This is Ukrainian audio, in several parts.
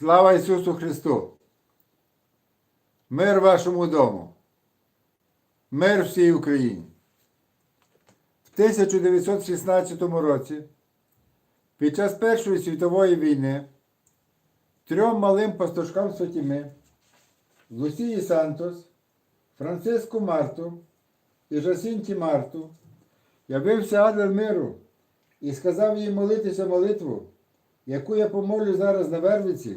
Слава Ісусу Христу! Мир вашому дому! Мир всій Україні! В 1916 році, під час Першої світової війни, трьом малим пастушкам Сотіми, Лусії Сантос, Франциску Марту і Жасінті Марту, явився ангел миру і сказав їй молитися молитву, яку я помолю зараз на Вервиці,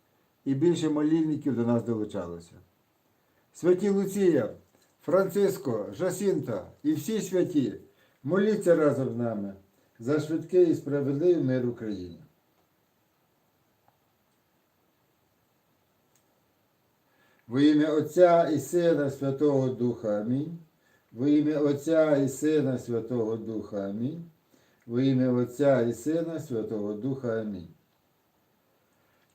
і більше молільників до нас долучалося. Святі Луція, Франциско, Жасінта і всі святі, моліться разом з нами за швидкий і справедливий мир Україні. Во ім'я Отця і Сина Святого Духа Амінь. Во ім'я Отця і Сина Святого Духа Амінь. Во ім'я Отця і Сина Святого Духа Амінь.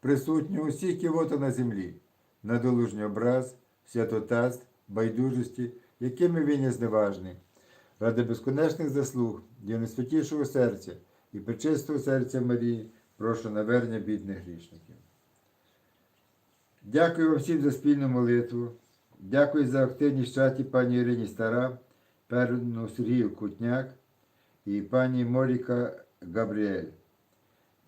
присутню усіх ківота на землі, на долужній образ, святотатств, байдужості, якими він є зневажний, ради безконечних заслуг, Дівнесвятішого серця і пречистого серця Марії, прошу навернення бідних грішників. Дякую вам всім за спільну молитву. Дякую за активність чаті пані Ірині Стара, пану Сергію Кутняк і пані Моріка Габріель